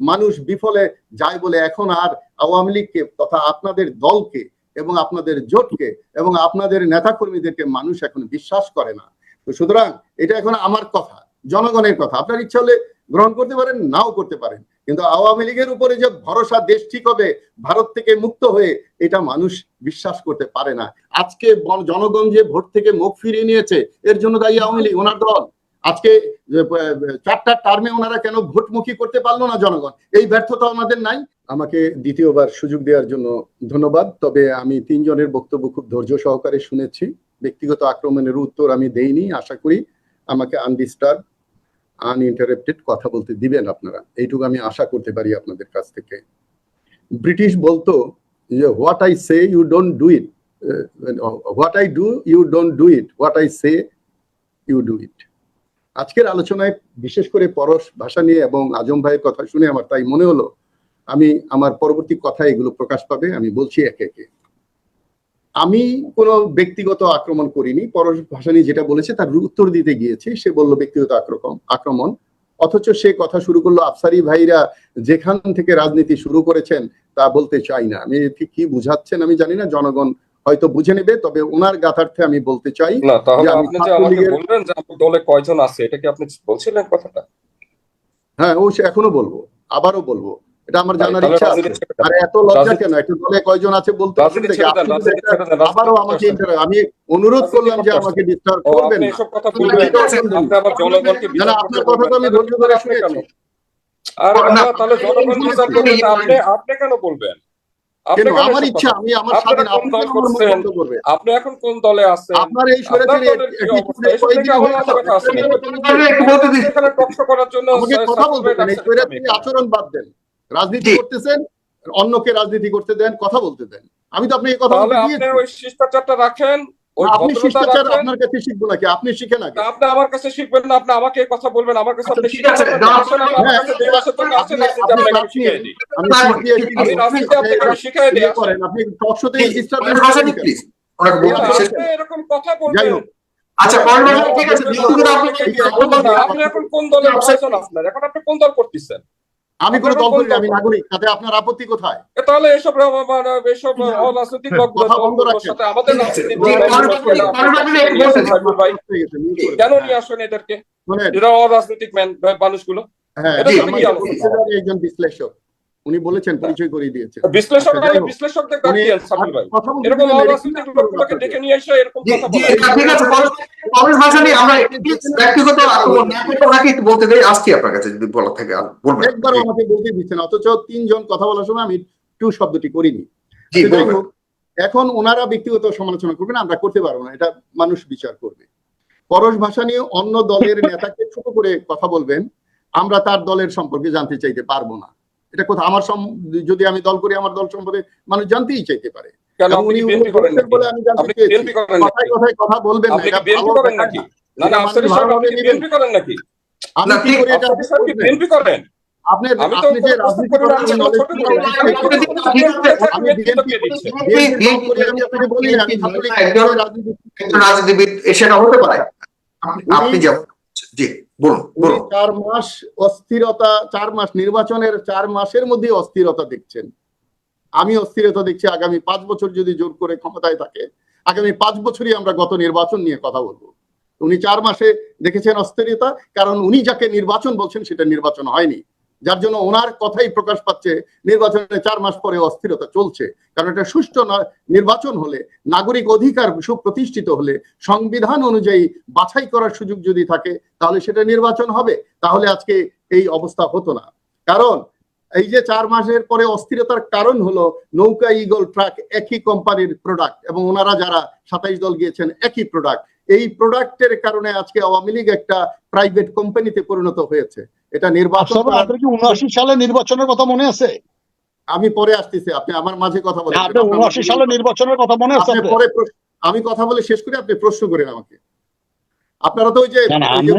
মানুষ বিফলে যায় বলে এখন আর আওয়ামী লীগকে তথা আপনাদের দলকে এবং আপনাদের জোটকে এবং আপনাদের নেতাকর্মীদেরকে মানুষ এখন বিশ্বাস করে না। তো সুতরাং এটা এখন আমার কথা, জনগণের কথা। আপনার ইচ্ছা হলে গ্রহণ করতে পারেন, নাও করতে পারেন। কিন্তু আওয়ামী লীগের উপরে যে ভরসা দেশ ঠিক হবে, ভারত থেকে মুক্ত হয়ে এটা মানুষ বিশ্বাস করতে পারে না। আজকে জনগণ যে ভোট থেকে মুখ ফিরিয়ে নিয়েছে, এর জন্য দায়ী আওয়ামী লীগ, ওনার দল। আজকে যে, আহ, চারটা টার্মে ওনারা কেন ভোটমুখী করতে পারল না জনগণ? এই ব্যর্থতা আমাদের নাই। আমাকে দ্বিতীয়বার সুযোগ দেওয়ার জন্য ধন্যবাদ। তবে আমি তিনজনের বক্তব্য খুব ধৈর্য সহকারে শুনেছি। ব্যক্তিগত আক্রমণের উত্তর আমি দেইনি। আশা করি আমাকে আনডিস্টার্ব আনইন্টারাপ্টেড কথা বলতে দিবেন আপনারা। এইটুকু আমি আশা করতে পারি আপনাদের কাছ থেকে। ব্রিটিশ বলতো যে what I say you don't do it. What I do you don't do it. What I say you do it. আজকের আলোচনায় বিশেষ করে পরশ ভাষা নিয়ে এবং আজম ভাইয়ের কথা শুনে আমার তাই মনে হলো, আমি আমার পরবর্তী কথা এগুলো প্রকাশ পাবে, আমি বলছি একে একে। আমি কোনো ব্যক্তিগত আক্রমণ করিনি, পরশ ভাসানী যেটা বলেছে তার উত্তর দিতে গিয়েছি, সে বলল ব্যক্তিগত আক্রমণ আক্রমণ। অথচ সে কথা শুরু করল, আফসারি ভাইরা যেখান থেকে রাজনীতি শুরু করেছেন তা বলতে চাই না। আমি কি বুঝাচ্ছেন আমি জানি না, জনগণ হয়তো বুঝে নেবে তবে ওনার গাথার্থে আমি বলতে চাই না তাহলে আপনি যে আমাকে বললেন যে আপনার দলে কয়জন আছে এটা কি আপনি বলছিলেন কথাটা? হ্যাঁ ও এখনও বলব আবারও বলব এটা আমার জানার ইচ্ছা আছে। আরে এত লজ্জা কেন? একটা দলে কয়জন আছে বলতে আবারও আমাকে আমি অনুরোধ করলাম যে আমাকে ডিস্টার্ব করবেন না। আপনার কথা তো বলবেন। আমি ধৈর্য ধরে শুনেছি। আরে তাহলে জনগণ আপনি আপনি কেন বলবেন? আমার ইচ্ছা আমি আমার স্বাধীন আপনি দল কেন আমার করছেন? মন্তব্য করবে আপনি এখন কোন দলে আছেন? আপনার এই করার জন্য। আচরণ বাদ দেন। রাজনীতি করতেছেন অন্যকে রাজনীতি করতে দেন কথা বলতে দেন। আমি তো আপনাকে কথা তাহলে বলতে আপনি দিয়েছি। ওই শিষ্টাচারটা রাখেন আপনি শিষ্টাচার আপনার কাছে শিখব নাকি? আপনি শিখেন আগে আপনি আমার কাছে শিখবেন না আপনি আমাকে এই কথা বলবেন আমার কাছে আপনি আচ্ছা, ঠিক আছে, আপনি হ্যাঁ, আপনি- আপনি আপনি টক শোতে আপনি করুন। এরকম কথা বলবেন। আচ্ছা ঠিক আছে আপনি আপনি এখন কোন দলের আপনার? এখন আপনি কোন দল করতেছেন? আমি কোনো আপনার দল করি আমি নাগরিক তাতে আপনার আপত্তি কোথায়? তাহলে এসব রা- এসব অরাজনৈতিক লোকগুলো। সাথে আমাদের ভাই। কেন নিয়ে আসেন এদেরকে? এরা অরাজনৈতিক মানুষগুলো। হ্যাঁ, একজন বিশ্লেষক। উনি বলেছেন পরিচয় করিয়ে দিয়েছেন। বিশ্লেষক আচ্ছা, যাই হোক। বিশ্লেষকদের উনি ডাকিয়েন ভাই? এরকম অরাজনৈতিক লোকগুলোকে ডেকে নিয়ে এসে এরকম কথা জি, ঠিক আছে পরের- পরের আমরা ব্যক্তিগত আক্রমণ না করে ওনাকে একটু বলতে দেই আসছি আপনার কাছে যদি বলা থাকে বলবেন। একবারও আমাকে বলতে দিচ্ছেন অথচ তিনজন কথা বলার সময় আমি টু শব্দটি করিনি। আচ্ছা, এখন ওনারা ব্যক্তিগত সমালোচনা করবেন আমরা করতে পারব না এটা মানুষ বিচার করবে। পরশ ভাষা নিয়ে অন্য দলের নেতাকে ছোট করে কথা বলবেন আমরা তার দলের সম্পর্কে জানতে চাইতে পারব না। এটা কোথাও আমার সম- যদি আমি দল করি আমার দল সম্পর্কে মানুষ জানতেই চাইতে পারে কেন উনি বলে আমি জানতে চেয়েছি কথায় কথায় কথা বলবেন না আপনি এটা ভালো নাকি না। না না আফসারি সাহেব আপনি ভালোভাবে কি নেবেন। বিএনপি করেন নাকি আমি কি করে এটা আফসারি সাহেব কি করবেন? বিএনপি করেন আপনি আপনি যে রাজনীতি করি আমি knowledge ছোট কি করে করে? বলছি। আমি বিএনপি বিএনপি আমি আপনাকে বলি আমি ছাত্রলীগ একজন রাজনীতি রাজনীতিবিদ সেটা হতে পারে আপনি- আপনি যেমন জি বলুন চার মাস অস্থিরতা চার মাস নির্বাচনের চার মাসের মধ্যে অস্থিরতা দেখছেন। আমি অস্থিরতা দেখছি আগামী পাঁচ বছর যদি জোর করে ক্ষমতায় থাকে আগামী পাঁচ বছরই আমরা গত নির্বাচন নিয়ে কথা বলব। উনি চার মাসে দেখেছেন অস্থিরতা কারণ উনি যাকে নির্বাচন বলছেন সেটা নির্বাচন হয়নি। যার জন্য ওনার কথাই প্রকাশ পাচ্ছে, নির্বাচনে চার মাস পরে অস্থিরতা চলছে। কারণ এটা সুষ্ঠু নির্বাচন হলে, নাগরিক অধিকার সুপ্রতিষ্ঠিত হলে, সংবিধান অনুযায়ী বাছাই করার সুযোগ যদি থাকে, তাহলে সেটা নির্বাচন হবে। তাহলে আজকে এই অবস্থা হতো না। কারণ, এই যে চার মাসের পরে অস্থিরতার কারণ হলো নৌকা ইগল ট্রাক একই কোম্পানির প্রোডাক্ট এবং ওনারা যারা সাতাইশ দল গিয়েছেন একই প্রোডাক্ট এই প্রোডাক্টের কারণে আজকে আওয়ামী লীগ একটা প্রাইভেট কোম্পানিতে পরিণত হয়েছে। এটা নির্বাচন আপনার কি উনআশি সালে নির্বাচনের কথা মনে আছে? আমি পরে আসতেছি আপনি আমার মাঝে কথা বলেন। আপনি উনআশি সালে নির্বাচনের কথা মনে আছে পরে আমি কথা বলে শেষ করে আপনি প্রশ্ন করেন আমাকে। আপনারা তো ওই যে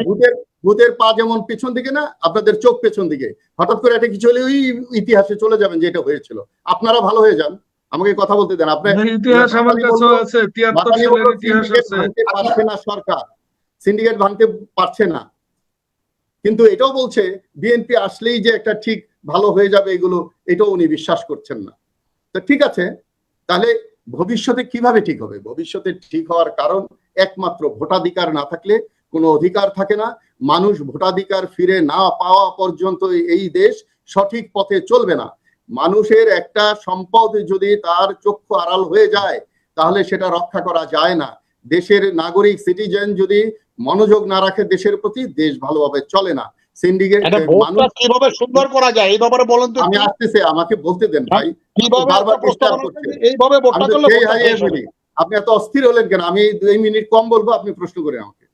ভূতের ভূতের পা যেমন পেছন দিকে না আপনাদের চোখ পেছন দিকে। হঠাৎ করে একটা কিছু হলে ওই ইতিহাসে চলে যাবেন যে এটা হয়েছিল। আপনারা ভালো হয়ে যান। আমাকে কথা বলতে দেন। আপনি ইতিহাস আমার কাছেও আছে তিয়াত্তর বাতানি সালের ইতিহাস আছে। পারছে না সরকার। সিন্ডিকেট ভাঙতে পারছে না। কিন্তু এটাও বলছে, বিএনপি আসলেই যে একটা ঠিক ভালো হয়ে যাবে এগুলো, এটাও উনি বিশ্বাস করছেন না। তো ঠিক আছে, তাহলে ভবিষ্যতে কীভাবে ঠিক হবে? ভবিষ্যতে ঠিক হওয়ার কারণ একমাত্র ভোটাধিকার না থাকলে কোনো অধিকার থাকে না। মানুষ ভোটাধিকার ফিরে না পাওয়া পর্যন্ত এই দেশ সঠিক পথে চলবে না। মানুষের একটা সম্পদ যদি তার চক্ষু আড়াল হয়ে যায়, তাহলে সেটা রক্ষা করা যায় না। দেশের নাগরিক সিটিজেন যদি মনোযোগ না রাখে দেশের প্রতি দেশ ভালোভাবে চলে না। সিন্ডিকেট কীভাবে সুন্দর করা যায় এই ব্যাপারে বলেন তো আমি আসতেছে আমাকে বলতে দেন ভাই। বারবার এইভাবে ভোটটা করলে। ফেলি। আপনি এত অস্থির হলেন কেন? আমি দুই মিনিট কম বলব আপনি প্রশ্ন করেন আমাকে।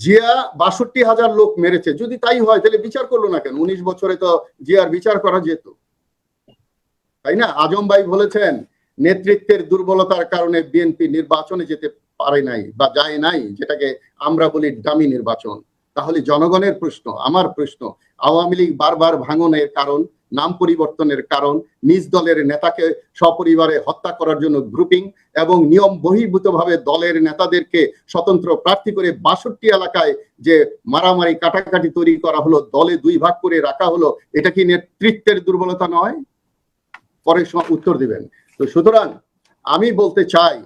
জিয়া বাষট্টি হাজার লোক মেরেছে। যদি তাই হয় তাহলে বিচার করল না কেন? উনিশ বছরে তো জিয়ার বিচার করা যেত। তাই না? আজম ভাই বলেছেন নেতৃত্বের দুর্বলতার কারণে বিএনপি নির্বাচনে যেতে পারে নাই বা যায় নাই, যেটাকে আমরা বলি ডামি নির্বাচন। তাহলে জনগণের প্রশ্ন, আমার প্রশ্ন, আওয়ামী লীগ বারবার ভাঙনের কারণ, নাম পরিবর্তনের কারণ, নিজ দলের নেতাকে সপরিবারে হত্যা করার জন্য গ্রুপিং এবং নিয়ম বহির্ভূতভাবে দলের নেতাদেরকে স্বতন্ত্র প্রার্থী করে বাষট্টি এলাকায় যে মারামারি কাটাকাটি তৈরি করা হলো, দলে দুই ভাগ করে রাখা হলো, এটা কি নেতৃত্বের দুর্বলতা নয়? পরে উত্তর দিবেন। তো সুতরাং আমি বলতে চাই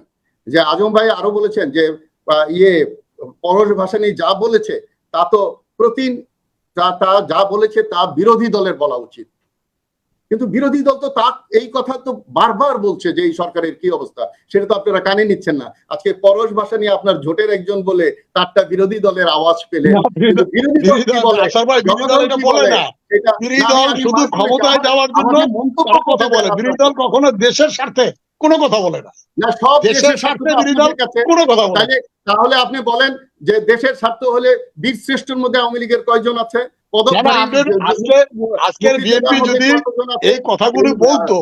যে আজম ভাই আরও বলেছেন যে ইয়ে পরশ ভাসানী যা বলেছে তা তো প্রতি তা তা যা বলেছে তা বিরোধী দলের বলা উচিত কিন্তু বিরোধী দল তো তা এই কথা তো বারবার বলছে যে এই সরকারের কি অবস্থা সেটা তো আপনারা কানে নিচ্ছেন না আজকে পরশ ভাষা নিয়ে আপনার জোটের একজন বলে তারটা বিরোধী দলের আওয়াজ পেলে বিরোধী- দল শুধু ক্ষমতায় যাওয়ার জন্য কথা বলে বিরোধী দল কখনো দেশের স্বার্থে কোনো কথা বলে না না দেশের দেশের স্বার্থে স্বার্থে বিরোধী দল কোনো কথা বলে তাহলে আপনি বলেন যে দেশের স্বার্থ হলে বীর শ্রেষ্ঠর মধ্যে আওয়ামী লীগের কয়জন আছে না, না, পদকধারী আপনার যে- আজকে আজকের বিএনপি যদি মধ্যে কতজন আছে? এই কথাগুলি বলতো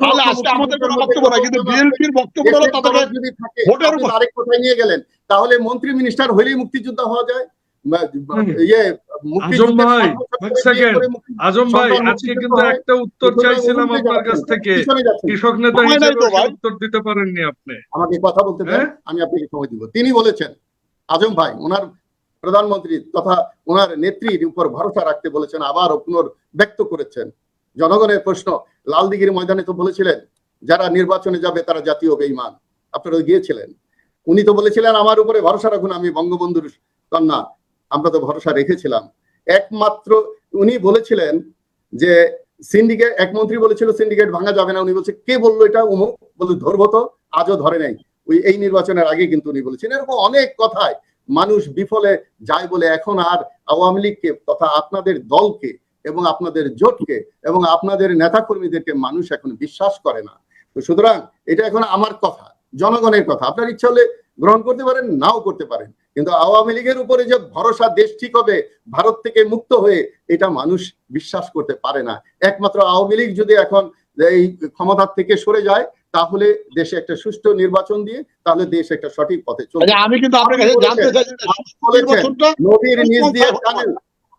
তাহলে আজকে আমাদের কোনো বক্তব্য না কিন্তু মধ্যে কতজন আছে? বিএনপির বক্তব্য হলো দেশের তাদেরকে দরদ যদি থাকে, ভোটের উপর- আরেক কথায় নিয়ে গেলেন তাহলে মন্ত্রী মিনিস্টার হলেই মুক্তিযোদ্ধা হওয়া যায়। ইয়ে মুক্তিযুদ্ধের ভাই, সর্বশেষ এক করে second। করে মুক্তি- আজম ভাই আজকে কিন্তু একটা উত্তর চাইছিলাম আপনার কাছ থেকে। কৃষক নেতা সময় নাই হিসেবে তো ভাই। উত্তর দিতে পারেননি আপনি। আমাকে কথা বলতে দেন হ্যাঁ? আমি আপনাকে সময় দিব। তিনি বলেছেন আজম ভাই ওনার প্রধানমন্ত্রী তথা ওনার নেত্রীর উপর ভরসা রাখতে বলেছেন আবার পুনর ব্যক্ত করেছেন। জনগণের প্রশ্ন লালদিঘির ময়দানে তো বলেছিলেন যারা নির্বাচনে যাবে তারা জাতীয় বেইমান আপনারা গিয়েছিলেন। উনি তো বলেছিলেন আমার উপরে ভরসা রাখুন আমি বঙ্গবন্ধুর কন্যা। আমরা তো ভরসা রেখেছিলাম। একমাত্র উনি বলেছিলেন যে সিন্ডিকেট এক মন্ত্রী বলেছিল সিন্ডিকেট ভাঙা যাবে না। উনি বলছে, কে বলল এটা? উমুক। বলে ধরবো তো। আজও ধরে নাই। ওই এই নির্বাচনের আগে কিন্তু উনি বলেছেন। এরকম অনেক কথায় মানুষ বিফলে যায় বলে এখন আর আওয়ামী লীগকে তথা আপনাদের দলকে এবং আপনাদের জোটকে এবং আপনাদের নেতাকর্মীদেরকে মানুষ এখন বিশ্বাস করে না। তো সুতরাং এটা এখন আমার কথা, জনগণের কথা। আপনার ইচ্ছা হলে গ্রহণ করতে পারেন, নাও করতে পারেন। কিন্তু আওয়ামী লীগের উপরে যে ভরসা দেশ ঠিক হবে ভারত থেকে মুক্ত হয়ে এটা মানুষ বিশ্বাস করতে পারে না। একমাত্র আওয়ামী লীগ যদি এখন এই ক্ষমতার থেকে সরে যায় তাহলে দেশে একটা সুষ্ঠু নির্বাচন দিয়ে তাহলে দেশ একটা সঠিক পথে চলবে। আচ্ছা, আমি কিন্তু আপনার কাছে জানতে চাই যে বলেছেন, নির্বাচনটা নদীর নিচ দিয়ে টানেল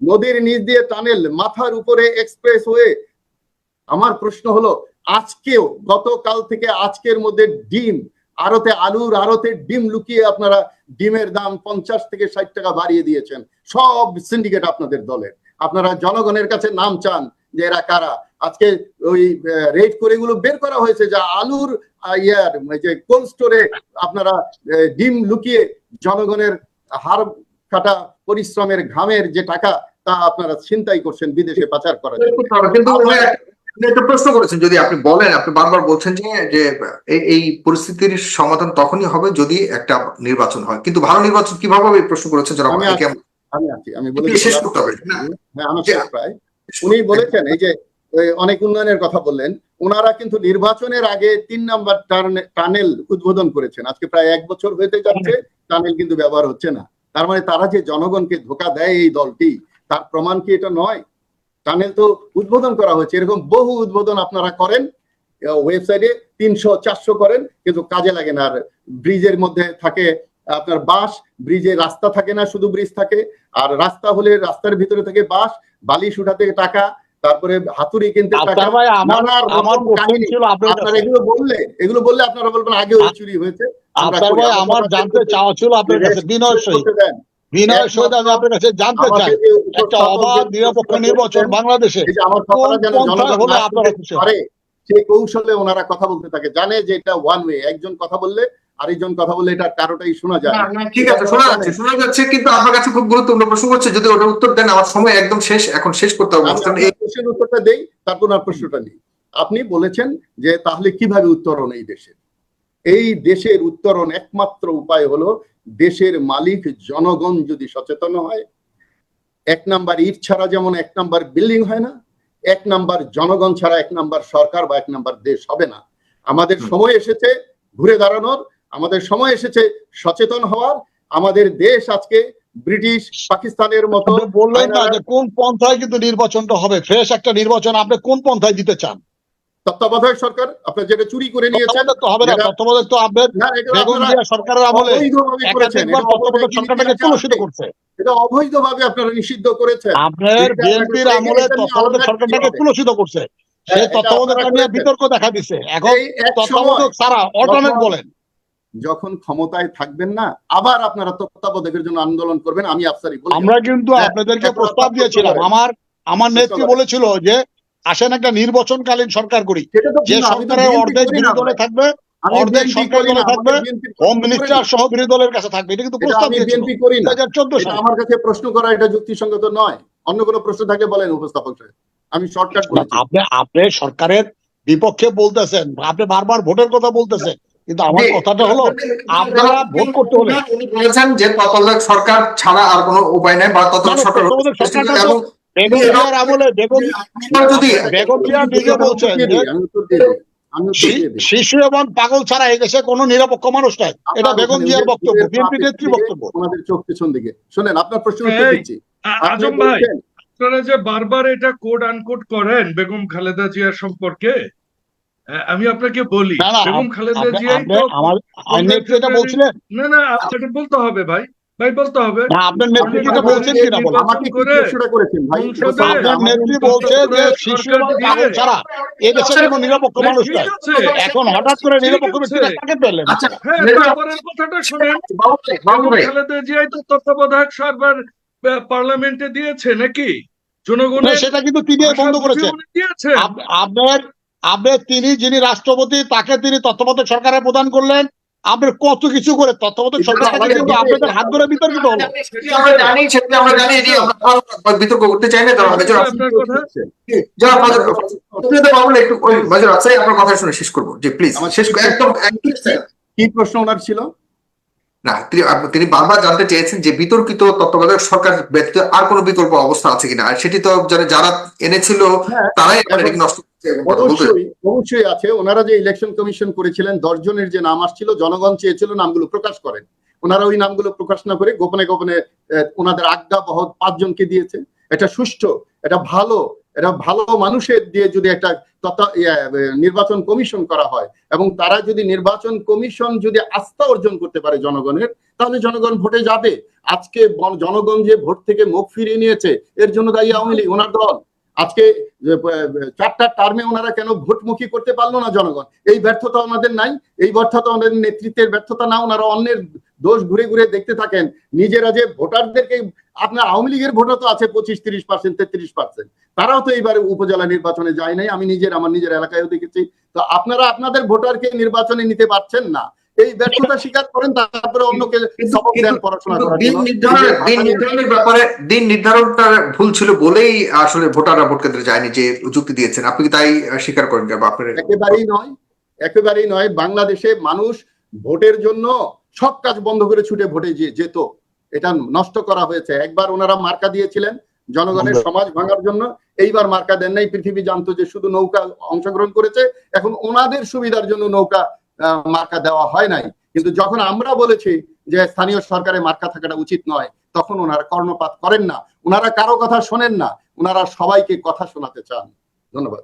নদীর নিচ দিয়ে টানেল মাথার উপরে এক্সপ্রেস হয়ে আমার প্রশ্ন হলো আজকেও গতকাল থেকে আজকের মধ্যে ডিম আড়তে আলুর আড়তে ডিম লুকিয়ে আপনারা ডিমের দাম পঞ্চাশ থেকে ষাট টাকা বাড়িয়ে দিয়েছেন। সব সিন্ডিকেট আপনাদের দলের। আপনারা জনগণের কাছে নাম চান যে এরা কারা? আজকে ওই রেড করে এগুলো বের করা হয়েছে যা আলুর ইয়ার যে কোল্ড স্টোরে আপনারা ডিম লুকিয়ে জনগণের হার কাটা পরিশ্রমের ঘামের যে টাকা তা আপনারা ছিনতাই করছেন বিদেশে পাচার করার জন্য। একটা প্রশ্ন করেছেন যদি আপনি বলেন আপনি বারবার বলছেন যে যে এই- পরিস্থিতির সমাধান তখনই হবে যদি একটা নির্বাচন হয়। কিন্তু ভালো নির্বাচন কীভাবে হবে প্রশ্ন করেছেন যারা আমি আছি, আমি আছি শেষ করতে হবে? হ্যাঁ প্রায়। উনি বলেছেন এই যে অনেক উন্নয়নের কথা বললেন ওনারা কিন্তু নির্বাচনের আগে তিন নাম্বার টানেল উদ্বোধন করেছেন। আজকে প্রায় এক বছর হতে যাচ্ছে টানেল কিন্তু ব্যবহার হচ্ছে না। তার মানে তারা যে জনগণকে ধোকা দেয় এই দলটি তার প্রমাণ কি এটা নয়? টানেল তো উদ্বোধন করা হয়েছে। এরকম বহু উদ্বোধন আপনারা করেন। ওয়েবসাইটে তিনশো চারশো করেন কিন্তু কাজে লাগে না। আর ব্রিজের মধ্যে থাকে আপনার বাস ব্রিজে রাস্তা থাকে না শুধু ব্রিজ থাকে। আর রাস্তা হলে রাস্তার ভিতরে থেকে বাস বালিশ উঠাতে টাকা তারপরে হাতুড়ি কিনতে টাকা। আমার কাহিনী। আপনারা এগুলো বললে এগুলো বললে আপনারা বলবেন আগে চুরি হয়েছে। আমরা জানতে চাওয়া ছিল আপনার কাছে বিনয় বিনয় আমি আপনার কাছে জানতে চাই একটা অবাধ নিরপেক্ষ নির্বাচন বাংলাদেশে এই হলে আপনারা খুশি সেই কৌশলে ওনারা কথা বলতে থাকে জানে যে এটা ওয়ান ওয়ে একজন কথা বললে আরেকজন কথা বললে এটা কারোটাই শোনা যায় ঠিক আছে শোনা যাচ্ছে শোনা যাচ্ছে কিন্তু আপনার কাছে খুব গুরুত্বপূর্ণ প্রশ্ন করছে যদি ওটা উত্তর দেন আমার সময় একদম শেষ এখন শেষ করতে হবে। আমি অনুষ্ঠান প্রশ্নের উত্তরটা দেই তারপর আর প্রশ্নটা নেই। আপনি বলেছেন যে তাহলে কীভাবে উত্তরণ এই দেশের? এই দেশের উত্তরণ একমাত্র উপায় হলো দেশের মালিক জনগণ যদি সচেতন হয়। এক নাম্বার ইট ছাড়া যেমন এক নাম্বার বিল্ডিং হয় না এক নাম্বার জনগণ ছাড়া এক নাম্বার সরকার বা এক নাম্বার দেশ হবে না। আমাদের সময় এসেছে ঘুরে দাঁড়ানোর আমাদের সময় এসেছে সচেতন হওয়ার আমাদের দেশ আজকে ব্রিটিশ পাকিস্তানের মতো বললেন না যে কোন পন্থায় কিন্তু নির্বাচনটা হবে। ফ্রেশ একটা নির্বাচন আপনি কোন পন্থায় দিতে চান? তত্ত্বাবধায়ক সরকার আপনার যেটা চুরি করে নিয়েছেন তো হবে না তত্ত্বাবধায়ক তো আপনার বেগম জিয়া সরকারের আমলে একাধিকবার এটা তত্ত্বাবধায়ক সরকারটাকে কলুষিত করছে। এটা অবৈধভাবে আপনারা নিষিদ্ধ করেছেন। আপনার বিএনপির আমলে তত্ত্বাবধায়ক সরকারটাকে। কলুষিত করছে। হ্যাঁ, তত্ত্বাবধায়ক নিয়ে বিতর্ক দেখা দিচ্ছে এখন তত্ত্বাবধায়ক ছাড়া অল্টারনেট যখন- বলেন। যখন ক্ষমতায় থাকবেন না আবার আপনারা তত্ত্বাবধায়কের জন্য আন্দোলন করবেন আমি আফসারি আমরা কিন্তু হ্যাঁ, আপনাদেরকে প্রস্তাব দিয়েছিলাম। আমার আমার নেত্রী বলেছিল যে আসেন একটা নির্বাচনকালীন সরকার করি। যে সরকারের অর্ধেক বিরোধী দলে থাকবে অর্ধেক সরকারি করি দলে থাকবে, হোম মিনিস্টার সহ বিরোধী দলের কাছে থাকবে। এটা কিন্তু প্রস্তাব বিএনপি করি না। আমার কাছে প্রশ্ন করা এটা যুক্তিসঙ্গত নয়। অন্য কোনো প্রশ্ন থাকলে বলেন উপস্থাপক। আমি শর্টকাট বলেছি আপনি আপনি সরকারের বিপক্ষে বলতেছেন আপনি বারবার ভোটের কথা বলতেছেন কিন্তু আমার কথাটা হলো আপনারা ভোট করতে হলে। উনি বলেছেন যে তত্ত্বাবধায়ক সরকার ছাড়া আর কোনো উপায় নাই বা তত্ত্বাবধায়ক সরকার বেগম জিয়ার আমলে বেগম বেগম জিয়া নিজে বলছেন। শিশু এবং পাগল ছাড়া এই দেশে কোনো নিরপেক্ষ মানুষ নাই। এটা বেগম জিয়ার বক্তব্য বিএনপি নেত্রী পিছন দিকে, বক্তব্য। ওনাদের চোখ পিছন দিকে। শোনেন আপনার দিচ্ছি। আজম ভাই আপনারা যে বারবার এটা কোড আনকোড করেন বেগম খালেদা জিয়ার সম্পর্কে আমি আপনাকে বলি বেগম খালেদা বলছিলেন না না এটা বলতে হবে ভাই। ভাই বলতে হবে। না আপনার নেত্রী যেটা বলছেন কিনা বলেন। নির্বাচন আমাকে কি প্রশ্নটা করেছেন ভাই? আপনার নেত্রী বলছে যে করে শিশু সরকার এবং দিয়ে- পাগল ছাড়া এই দেশে কোনো নিরপেক্ষ মানুষ নাই এখন হঠাৎ করে নিরপেক্ষ আছে। ব্যক্তিরা কাকে পেলেন? আচ্ছা হ্যাঁ কথাটা শুনেন। খালেদা জিয়াই তো তত্ত্বাবধায়ক সরকার পার্লামেন্টে দিয়েছে নাকি? না, জনগণের সেটা কিন্তু তিনি বন্ধ করেছেন। আপনার আপনার তিনি যিনি রাষ্ট্রপতি তাকে তিনি তত্ত্বাবধায়ক সরকারে প্রদান করলেন। আপনার কত কিছু করে তত্ত্বাবধায়ক সরকার আমাদের কিন্তু আপনাদের হাত ধরে বিতর্কিত হলো। আমরা জানি সেটি আমরা জানি এটি আমরা বিতর্ক করতে চাই না কারণ মেজর যারা আপনি একটু ওই মেজর আপনার কথা শুনে শেষ করব। জি প্লিজ আমার শেষ একদম কি প্রশ্ন ওনার ছিল? না তিনি বারবার জানতে চেয়েছেন যে বিতর্কিত তত্ত্বাবধায়ক সরকার ব্যতীত আর কোনো বিকল্প অবস্থা আছে কিনা। আর সেটি তো যারা যারা এনেছিল হ্যাঁ, তারাই নষ্ট অবশ্যই অবশ্যই আছে। ওনারা যে ইলেকশন কমিশন করেছিলেন দশ জনের যে নাম আসছিল জনগণ চেয়েছিল নামগুলো প্রকাশ করেন। ওনারা ওই নামগুলো প্রকাশ না করে গোপনে গোপনে ওনাদের আজ্ঞা বহৎ পাঁচজনকে দিয়েছে। এটা সুষ্ঠু এটা ভালো এটা ভালো মানুষের দিয়ে যদি একটা নির্বাচন কমিশন করা হয় এবং তারা যদি নির্বাচন কমিশন যদি আস্থা অর্জন করতে পারে জনগণের তাহলে জনগণ ভোটে যাবে। আজকে জনগণ যে ভোট থেকে মুখ ফিরিয়ে নিয়েছে এর জন্য দায়ী আওয়ামী লীগ ওনার দল। আজকে চারটা টার্মে ওনারা কেন ভোটমুখী করতে পারল না জনগণ? এই ব্যর্থতা ওনাদের নাই, এই ব্যর্থতা ওনাদের নেতৃত্বের ব্যর্থতা না, ওনারা অন্যের দোষ ঘুরে ঘুরে দেখতে থাকেন। নিজেরা যে ভোটারদেরকে, আপনার আওয়ামী লীগের ভোটার তো আছে পঁচিশ, তিরিশ পার্সেন্ট তেত্রিশ পার্সেন্ট তারাও তো এইবারে উপজেলা নির্বাচনে যায় নাই, আমি নিজের, আমার নিজের এলাকায়ও দেখেছি। তো আপনারা আপনাদের ভোটারকে নির্বাচনে নিতে পারছেন না। এই ব্যর্থতা স্বীকার করেন তারপরে অন্যকে সবক দেন পড়াশোনা করার দিন জন্য। নির্ধারণের দিন নির্ধারণের ব্যাপারে দিন নির্ধারণটা ভুল ছিল বলেই আসলে ভোটাররা ভোট কেন্দ্রে যায়নি যে যুক্তি দিয়েছেন। আপনি কি তাই স্বীকার করেন আপনার একেবারেই নয় একেবারেই নয়। বাংলাদেশে মানুষ ভোটের জন্য সব কাজ বন্ধ করে ছুটে ভোটে যেত। এটা নষ্ট করা হয়েছে। একবার ওনারা মার্কা দিয়েছিলেন জনগণের সমাজ ভাঙার জন্য। এইবার মার্কা দেন নাই। পৃথিবী জানতো যে শুধু নৌকা অংশগ্রহণ করেছে। এখন ওনাদের সুবিধার জন্য নৌকা মার্কা দেওয়া হয় নাই। কিন্তু যখন আমরা বলেছি যে স্থানীয় সরকারের মার্কা থাকাটা উচিত নয়, তখন ওনারা কর্ণপাত করেন না। ওনারা কারও কথা শোনেন না। ওনারা সবাইকে কথা শোনাতে চান। ধন্যবাদ।